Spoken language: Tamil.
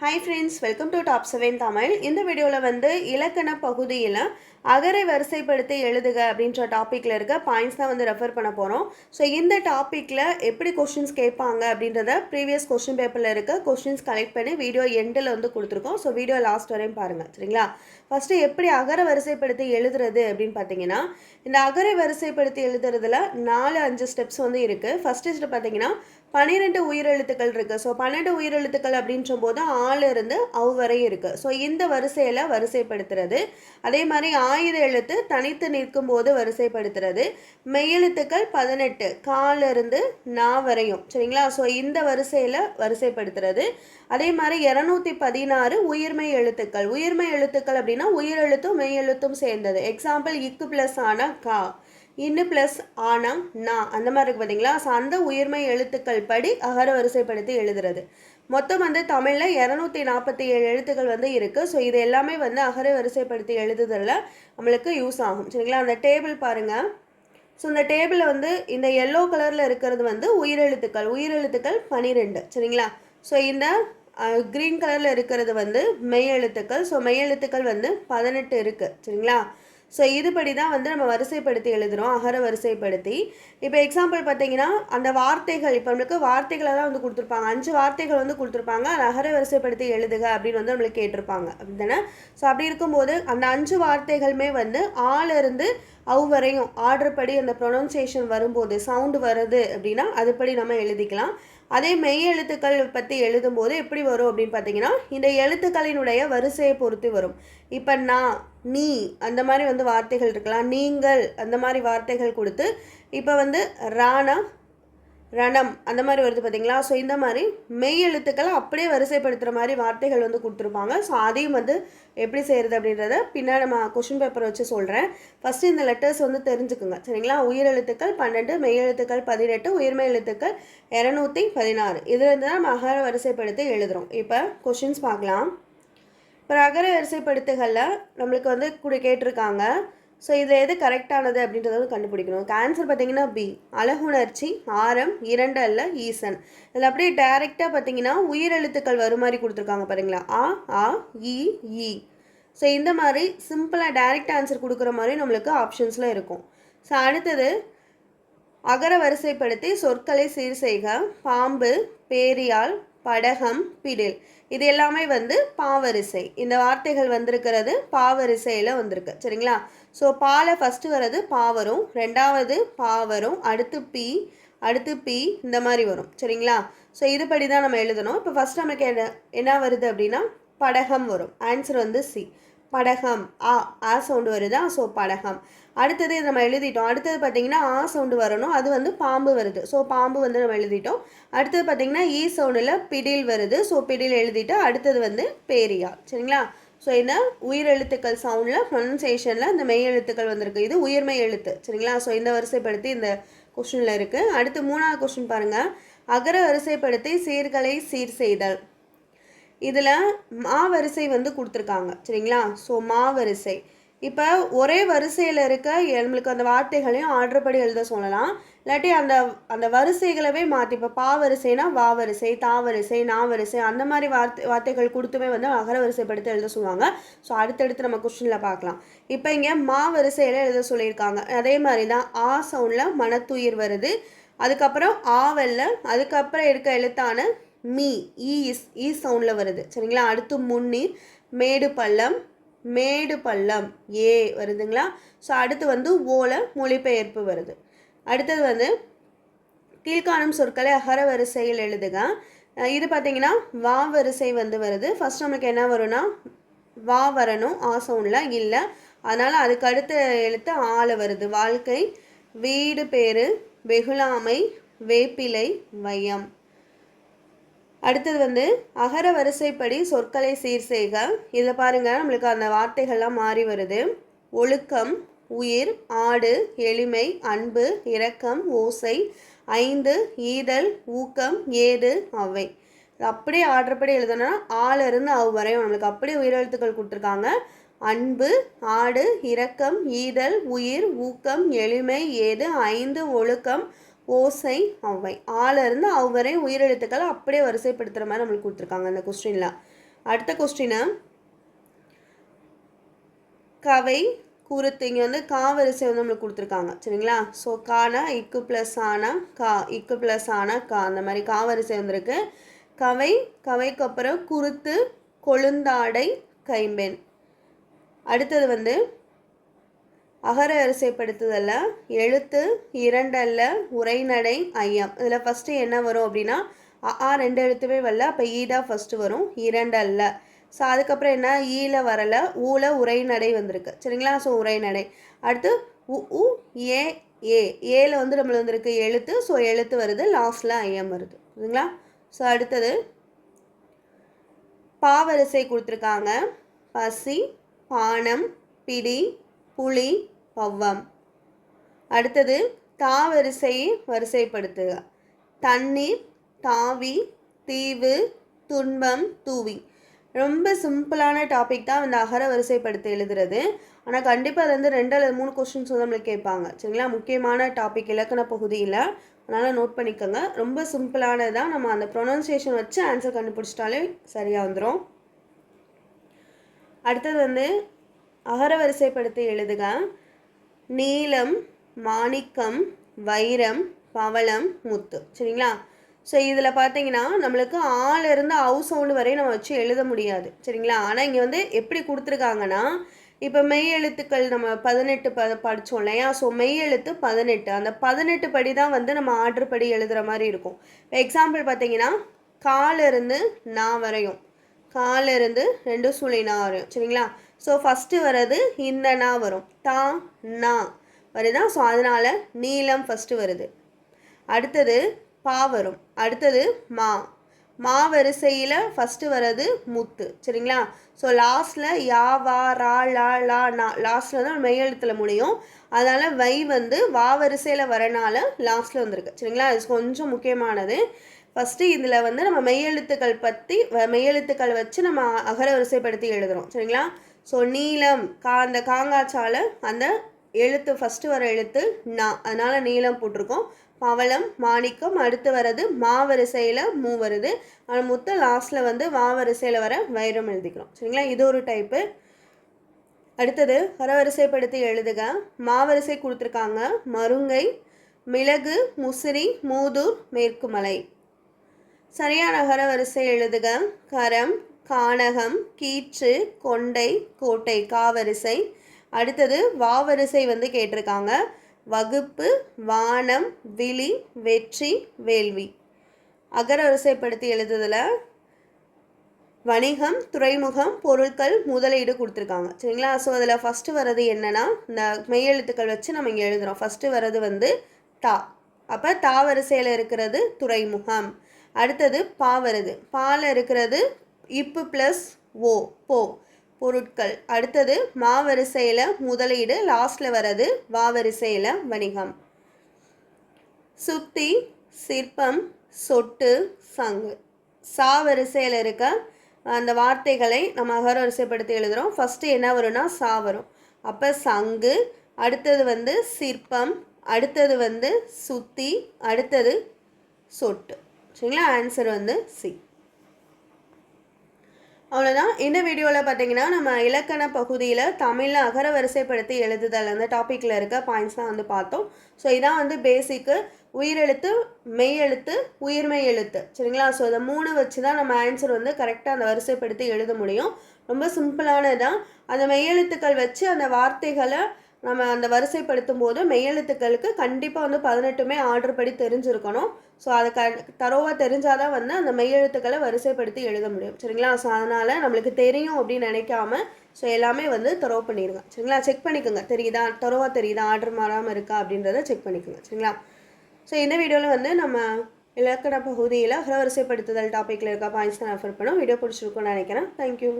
Hi friends welcome to top seven Tamil இந்த வீடியோவில் வந்து இலக்கண பகுதியில் அகரை வரிசைப்படுத்தி எழுதுக அப்படின்ற டாப்பிக்கில் இருக்க பாயிண்ட்ஸ் தான் வந்து ரெஃபர் பண்ண போகிறோம் ஸோ இந்த டாப்பிக்கில் எப்படி கொஷின்ஸ் கேட்பாங்க அப்படின்றத ப்ரீவியஸ் கொஷின் பேப்பரில் இருக்க கொஷின்ஸ் கலெக்ட் பண்ணி வீடியோ எண்டில் வந்து கொடுத்துருக்கோம். ஸோ வீடியோ லாஸ்ட் வரையும் பாருங்கள் சரிங்களா? ஃபஸ்ட்டு எப்படி அகர வரிசைப்படுத்தி எழுதுறது அப்படின்னு பார்த்தீங்கன்னா இந்த அகரை வரிசைப்படுத்தி எழுதுறதுல நாலு அஞ்சு ஸ்டெப்ஸ் வந்து இருக்குது ஃபஸ்ட்டு ஸ்டெப் பார்த்தீங்கன்னா பன்னிரெண்டு உயிரெழுத்துக்கள் இருக்குது ஸோ பன்னெண்டு உயிரெழுத்துக்கள் அப்படின்ற போது ஆளிருந்து அவ் வரை இருக்குது ஸோ இந்த வரிசையில் வரிசைப்படுத்துறது. அதே மாதிரி ஆயுத எழுத்து தனித்து நிற்கும் போது வரிசைப்படுத்துறது. மெய்யெழுத்துக்கள் பதினெட்டு காலிருந்து நா வரையும். சரிங்களா? ஸோ இந்த வரிசையில் வரிசைப்படுத்துறது. அதே மாதிரி இரநூத்தி பதினாறு உயிர்மெய் எழுத்துக்கள். உயிர்மெய் எழுத்துக்கள் அப்படின்னா உயிரெழுத்தும் மெய்யெழுத்தும் சேர்ந்தது. எக்ஸாம்பிள் இக்கு ப்ளஸ் ஆனால் கா. இன்னு ப்ளஸ் ஆனா நா அந்த மாதிரி இருக்கு பார்த்தீங்களா ஸோ அந்த உயிர்மை எழுத்துக்கள் படி அகர வரிசைப்படுத்தி எழுதுறது. மொத்தம் வந்து தமிழில் இரநூத்தி நாற்பத்தி ஏழு எழுத்துக்கள் வந்து இருக்குது ஸோ இது எல்லாமே வந்து அகர வரிசைப்படுத்தி எழுதுதலில் நம்மளுக்கு யூஸ் ஆகும். சரிங்களா? அந்த டேபிள் பாருங்கள் ஸோ இந்த டேபிளில் வந்து இந்த எல்லோ கலரில் இருக்கிறது வந்து உயிரெழுத்துக்கள். உயிரெழுத்துக்கள் பனிரெண்டு. சரிங்களா? ஸோ இந்த க்ரீன் கலரில் இருக்கிறது வந்து மெய் எழுத்துக்கள். ஸோ மெய் எழுத்துக்கள் வந்து பதினெட்டு இருக்குது சரிங்களா? ஸோ இதுபடி தான் வந்து நம்ம வரிசைப்படுத்தி எழுதுகிறோம் அகர வரிசைப்படுத்தி. இப்போ எக்ஸாம்பிள் பார்த்தீங்கன்னா அந்த வார்த்தைகள் இப்போ நம்மளுக்கு வார்த்தைகளை தான் வந்து கொடுத்துருப்பாங்க. அஞ்சு வார்த்தைகள் வந்து கொடுத்துருப்பாங்க. அது அகர வரிசைப்படுத்தி எழுதுக அப்படின்னு வந்து நம்மளுக்கு கேட்டிருப்பாங்க. அப்படி தானே? ஸோ அப்படி இருக்கும்போது அந்த அஞ்சு வார்த்தைகளுமே வந்து ஆல அவ் வரையும் ஆர்டர் படி அந்த ப்ரொனவுன்சியேஷன் வரும்போது சவுண்டு வருது அப்படின்னா அதுபடி நம்ம எழுதிக்கலாம். அதே மெய் எழுத்துக்கள் பற்றி எழுதும்போது எப்படி வரும் அப்படின்னு பார்த்தீங்கன்னா இந்த எழுத்துக்களினுடைய வரிசையை பொறுத்து வரும். இப்போ நான் நீ அந்த மாதிரி வந்து வார்த்தைகள் இருக்கலாம். நீங்கள் அந்த மாதிரி வார்த்தைகள் கொடுத்து இப்போ வந்து ராணா ரணம் அந்த மாதிரி வருது பார்த்தீங்களா ஸோ இந்த மாதிரி மெய் எழுத்துக்களை அப்படியே வரிசைப்படுத்துகிற மாதிரி வார்த்தைகள் வந்து கொடுத்துருப்பாங்க. ஸோ அதையும் வந்து எப்படி செய்கிறது அப்படின்றத பின்னாடி நம்ம கொஷின் பேப்பரை வச்சு சொல்கிறேன் ஃபஸ்ட்டு இந்த லெட்டர்ஸ் வந்து தெரிஞ்சுக்குங்க. சரிங்களா? உயிரெழுத்துக்கள் பன்னெண்டு மெய் எழுத்துக்கள் பதினெட்டு உயிர்மெய் எழுத்துக்கள் இரநூத்தி பதினாறு. இதுலேருந்து தான் நம்ம அகர வரிசைப்படுத்தி எழுதுகிறோம் இப்போ கொஷின்ஸ் பார்க்கலாம். இப்போ அகர வரிசைப்படுத்துகளில் நம்மளுக்கு வந்து கூட கேட்டிருக்காங்க. ஸோ இதில் எது கரெக்டானது அப்படின்றத வந்து கண்டுபிடிக்கணும். ஆன்சர் பார்த்தீங்கன்னா பி அழகுணர்ச்சி ஆரம் இரண்டு அல்ல ஈசன். இதில் அப்படியே டைரெக்டாக பார்த்தீங்கன்னா உயிரெழுத்துக்கள் வரும் மாதிரி கொடுத்துருக்காங்க பாருங்களா ஆ ஆ இ இ ஸோ இந்த மாதிரி சிம்பிளாக டைரக்ட் ஆன்சர் கொடுக்குற மாதிரி நம்மளுக்கு ஆப்ஷன்ஸில் இருக்கும். ஸோ அடுத்தது அகர வரிசைப்படுத்தி சொற்களை சீர் செய்க. பாம்பு பேரியால் படகம் பிடில். இது எல்லாமே வந்து பாவரிசை. இந்த வார்த்தைகள் வந்திருக்கிறது பாவரிசையில் வந்திருக்கு. சரிங்களா? ஸோ பாலை ஃபஸ்ட்டு வர்றது பா வரும். ரெண்டாவது பா வரும். அடுத்து பி அடுத்து பி இந்த மாதிரி வரும். சரிங்களா? ஸோ இதுபடி தான் நம்ம எழுதணும். இப்போ ஃபஸ்ட் நமக்கு என்ன என்ன வருது அப்படின்னா படகம் வரும். ஆன்சர் வந்து சி படகம் ஆ ஆ சவுண்டு வருதா? ஸோ படகம். அடுத்தது நம்ம எழுதிட்டோம். அடுத்தது பார்த்தீங்கன்னா ஆ சவுண்டு வரணும். அது வந்து பாம்பு வருது. ஸோ பாம்பு வந்து நம்ம எழுதிட்டோம். அடுத்தது பார்த்தீங்கன்னா e ஈ சவுண்டில் பிடில் வருது. ஸோ பிடில் எழுதிட்டு அடுத்தது வந்து பேரியா. சரிங்களா? ஸோ இந்த உயிரெழுத்துக்கள் சவுண்டில் ப்ரொனன்சியேஷனில் இந்த மெய் எழுத்துக்கள் வந்திருக்கு. இது உயிர்மெய் எழுத்து சரிங்களா? ஸோ இந்த வரிசைப்படுத்தி இந்த கொஸ்டினில் இருக்குது அடுத்து மூணாவது கொஷின் பாருங்கள் அகர வரிசைப்படுத்தி சீர்களை சீர் செய்தல். இதில் மாவரிசை வந்து கொடுத்துருக்காங்க சரிங்களா? ஸோ மாவரிசை இப்போ ஒரே வரிசையில் இருக்க நம்மளுக்கு அந்த வார்த்தைகளையும் ஆர்டர் படி எழுத சொல்லலாம். இல்லாட்டி அந்த அந்த வரிசைகளவே மாற்றி இப்போ பா வரிசைனா வா வரிசை தா வரிசை நா வரிசை அந்த மாதிரி வார்த்தை வார்த்தைகள் கொடுத்துமே வந்து அகர வரிசைப்படுத்தி எழுத சொல்லுவாங்க. ஸோ அடுத்தடுத்து நம்ம கொஸ்டினில் பார்க்கலாம். இப்போ இங்கே மா வரிசையில் எழுத சொல்லியிருக்காங்க. அதே மாதிரி தான் ஆ சவுண்டில் மனத்துயிர் வருது. அதுக்கப்புறம் ஆவல்ல அதுக்கப்புறம் இருக்க எழுத்தான மீ இ இஸ் இ சவுண்டில் வருது. சரிங்களா? அடுத்து முன்னீர் மேடு பள்ளம் மேடு பள்ளம் ஏ வருதுங்களா? ஸோ அடுத்து வந்து ஓல மொழிபெயர்ப்பு வருது. அடுத்தது வந்து கீழ்காணும் சொற்களை அகர வரிசையில் எழுதுக. இது பார்த்தீங்கன்னா வா வரிசை வந்து வருது. ஃபஸ்ட் நமக்கு என்ன வரும்னா வா வரணும் ஆ சவுண்டில் இல்லை. அதனால் அதுக்கு அடுத்த எழுத்து ஆள வருது. வாழ்க்கை வீடு பேர் வெகுளாமை வேப்பிலை வையம். அடுத்தது வந்து அகர வரிசைப்படி சொற்களை சீர் செய்க. இதில் பாருங்கள் நம்மளுக்கு அந்த வார்த்தைகள்லாம் மாறி வருது. ஒழுக்கம் உயிர் ஆடு எளிமை அன்பு இரக்கம் ஓசை ஐந்து ஈதல் ஊக்கம் ஏது அவை. அப்படியே ஆர்டர்படி எழுதணும்னா ஆளிருந்து அவ் வரையும் நம்மளுக்கு அப்படியே உயிரெழுத்துக்கள் கொடுத்துருக்காங்க. அன்பு ஆடு இரக்கம் ஈதல் உயிர் ஊக்கம் எளிமை ஏது ஐந்து ஒழுக்கம் ஓசை ஔவை ஆல அவரே அவ் வரை உயிரெழுத்துக்களை அப்படியே வரிசைப்படுத்துகிற மாதிரி நம்மளுக்கு கொடுத்துருக்காங்க அந்த கொஸ்டினில் அடுத்த கொஸ்டினை கவை குருத்து இங்கே வந்து கா வரிசை வந்து நம்மளுக்கு கொடுத்துருக்காங்க. சரிங்களா? ஸோ கானா இக்கு ப்ளஸ் ஆனா கா இக்கு ப்ளஸ் ஆனா கா. அந்த மாதிரி கா வரிசை வந்திருக்கு. கவை கவைக்கு அப்புறம் குருத்து கொழுந்தாடை கைம்பெண். அடுத்தது வந்து அகர வரிசைப்படுத்துதல்ல எழுத்து இரண்டல்ல உரைநடை ஐயம். இதில் ஃபஸ்ட்டு என்ன வரும் அப்படின்னா ஆ ரெண்டு எழுத்துமே வரல அப்போ ஈ ஃபஸ்ட்டு வரும் இரண்டல்ல. ஸோ அதுக்கப்புறம் என்ன? ஈல வரல ஊல உரைநடை வந்திருக்கு. சரிங்களா? ஸோ உரைநடை. அடுத்து உ உ ஏ ஏ. ஏல வந்து நம்மளுக்கு வந்திருக்கு எழுத்து. ஸோ எழுத்து வருது லாஸ்டில் ஐயம் வருது. சரிங்களா? ஸோ அடுத்தது பாவரிசை கொடுத்துருக்காங்க. பசி பானம் பிடி புலி பவ்வம். அடுத்தது தா வரிசையை வரிசைப்படுத்துக. தண்ணீர் தாவி தீவு துன்பம் தூவி. ரொம்ப சிம்பிளான டாபிக் தான் இந்த அகர வரிசைப்படுத்தி எழுதுறது. ஆனால் கண்டிப்பாக அது வந்து ரெண்டு அல்லது மூணு கொஸ்டின்ஸ் வந்து நம்மளுக்கு கேட்பாங்க. சரிங்களா? முக்கியமான டாபிக் இலக்கண பகுதியில் அதனால் நோட் பண்ணிக்கோங்க. ரொம்ப சிம்பிளானது தான் நம்ம அந்த ப்ரொனன்சியேஷன் வச்சு ஆன்சர் கண்டுபிடிச்சிட்டாலே சரியாக வந்துடும் அடுத்தது வந்து அகர வரிசைப்படுத்தி எழுதுக. நீலம் மாணிக்கம் வைரம் பவளம் முத்து. சரிங்களா? ஸோ இதில் பார்த்தீங்கன்னா நம்மளுக்கு ஆலேருந்து அவு சவுண்டு வரையும் நம்ம வச்சு எழுத முடியாது. சரிங்களா? ஆனால் இங்கே வந்து எப்படி கொடுத்துருக்காங்கன்னா இப்போ மெய் எழுத்துக்கள் நம்ம பதினெட்டு ப படித்தோம் இல்லையா? ஸோ மெய் எழுத்து பதினெட்டு. அந்த பதினெட்டு படி தான் வந்து நம்ம ஆர்டர் படி எழுதுகிற மாதிரி இருக்கும். இப்போ எக்ஸாம்பிள் பார்த்தீங்கன்னா காலிருந்து நான் வரையும். காலிருந்து ரெண்டு சுழி நா வரையும். சரிங்களா? ஸோ ஃபஸ்ட்டு வர்றது இந்த நா வரும். தா நா. வருதா? ஸோ அதனால் நீலம் ஃபஸ்ட்டு வருது. அடுத்தது பா வரும். அடுத்தது மா. மா வரிசையில் ஃபஸ்ட்டு வர்றது முத்து. சரிங்களா? ஸோ லாஸ்ட்டில் யா வா ரா லா லா நா. லாஸ்ட்டில் தான் மெய் எழுத்தில் முடியும். அதனால் வை வந்து வா வரிசையில் வரனால லாஸ்ட்டில் வந்திருக்கு. சரிங்களா? அது கொஞ்சம் முக்கியமானது. ஃபஸ்ட்டு இதில் வந்து நம்ம மெய்யெழுத்துக்கள் பற்றி மெய்யெழுத்துக்கள் வச்சு நம்ம அகர வரிசைப்படுத்தி எழுதுகிறோம் சரிங்களா? ஸோ நீளம் கா அந்த காங்காச்சால அந்த எழுத்து ஃபஸ்ட்டு வர எழுத்து நா அதனால் நீளம் போட்டிருக்கோம். பவளம் மாணிக்கம் அடுத்து வர்றது மாவரிசையில் மூ வருது. ஆனால் முத்த லாஸ்ட்டில் வந்து மாவரிசையில் வர வைரம் எழுதிக்கிறோம். சரிங்களா? இது ஒரு டைப்பு அடுத்தது வரவரிசைப்படுத்தி எழுதுக. மாவரிசை கொடுத்துருக்காங்க. மருங்கை மிளகு முசிறி மூதூர் மேற்குமலை. சரியான அகரவரிசை எழுதுக. கரம் கானகம் கீற்று கொண்டை கோட்டை காவரிசை. அடுத்தது வாவரிசை வந்து கேட்டிருக்காங்க. வகுப்பு வானம் விழி வெற்றி வேள்வி. அகரவரிசைப்படுத்தி எழுதுதில் வணிகம் துறைமுகம் பொருட்கள் முதலீடு கொடுத்துருக்காங்க. சரிங்களா? ஸோ அதில் ஃபஸ்ட்டு வர்றது என்னென்னா இந்த மெய்யெழுத்துக்கள் வச்சு நம்ம இங்கே எழுதுகிறோம் ஃபஸ்ட்டு வர்றது வந்து தா. அப்போ தா வரிசையில் இருக்கிறது துறைமுகம். அடுத்தது பா வருது பால இருக்கிறது இப்பு ப்ளஸ் ஓ போ பொருட்கள். அடுத்தது மா வரிசையில் முதலீடு லாஸ்ட்டில் வர்றது வா வரிசையில் வணிகம். சுத்தி சிற்பம் சொட்டு சங்கு. சா வரிசையில் இருக்க அந்த வார்த்தைகளை நம்ம அகர வரிசைப்படுத்தி எழுதுகிறோம் ஃபஸ்ட்டு என்ன வரும்னா சா வரும். அப்போ சங்கு அடுத்தது வந்து சிற்பம் அடுத்தது வந்து சுத்தி அடுத்தது சொட்டு. சரிங்களா? ஆன்சர் வந்து சி. அவ்வளோதான் இந்த வீடியோவில் பார்த்தீங்கன்னா நம்ம இலக்கண பகுதியில் தமிழில் அகர வரிசைப்படுத்தி எழுதுதல் அந்த டாப்பிக்கில் இருக்க பாயிண்ட்ஸ் தான் வந்து பார்த்தோம். ஸோ இதான் வந்து பேசிக்கு உயிரெழுத்து மெய்யெழுத்து உயிர்மெய் எழுத்து. சரிங்களா? ஸோ அதை மூணு வச்சு தான் நம்ம ஆன்சர் வந்து கரெக்டாக அந்த வரிசைப்படுத்தி எழுத முடியும். ரொம்ப சிம்பிளானதான் அந்த அந்த மெய்யெழுத்துக்கள் வச்சு அந்த வார்த்தைகளை நம்ம அந்த வரிசைப்படுத்தும் போது மெய்யெழுத்துக்களுக்கு கண்டிப்பாக வந்து பதினெட்டுமே ஆர்டர் படி தெரிஞ்சிருக்கணும். ஸோ அதை க தரோவாக தெரிஞ்சால் தான் வந்து அந்த மெய்யெழுத்துக்களை வரிசைப்படுத்தி எழுத முடியும். சரிங்களா? ஸோ அதனால் நம்மளுக்கு தெரியும் அப்படின்னு நினைக்காம ஸோ எல்லாமே வந்து தரோ பண்ணிடுங்க. சரிங்களா? செக் பண்ணிக்கோங்க. தெரியுதா? தரோவாக தெரியுதா? ஆர்டர் மாறாமல் இருக்கா அப்படின்றத செக் பண்ணிக்கோங்க. சரிங்களா? ஸோ இந்த வீடியோவில் வந்து நம்ம இலக்கண பகுதியில் அகரவரிசைப்படுத்துதல் டாப்பிக்கில் இருக்க பாயிண்ட்ஸ் தான் ரெஃபர் பண்ணோம். வீடியோ பிடிச்சிருக்கும்னு நினைக்கிறேன். தேங்க்யூ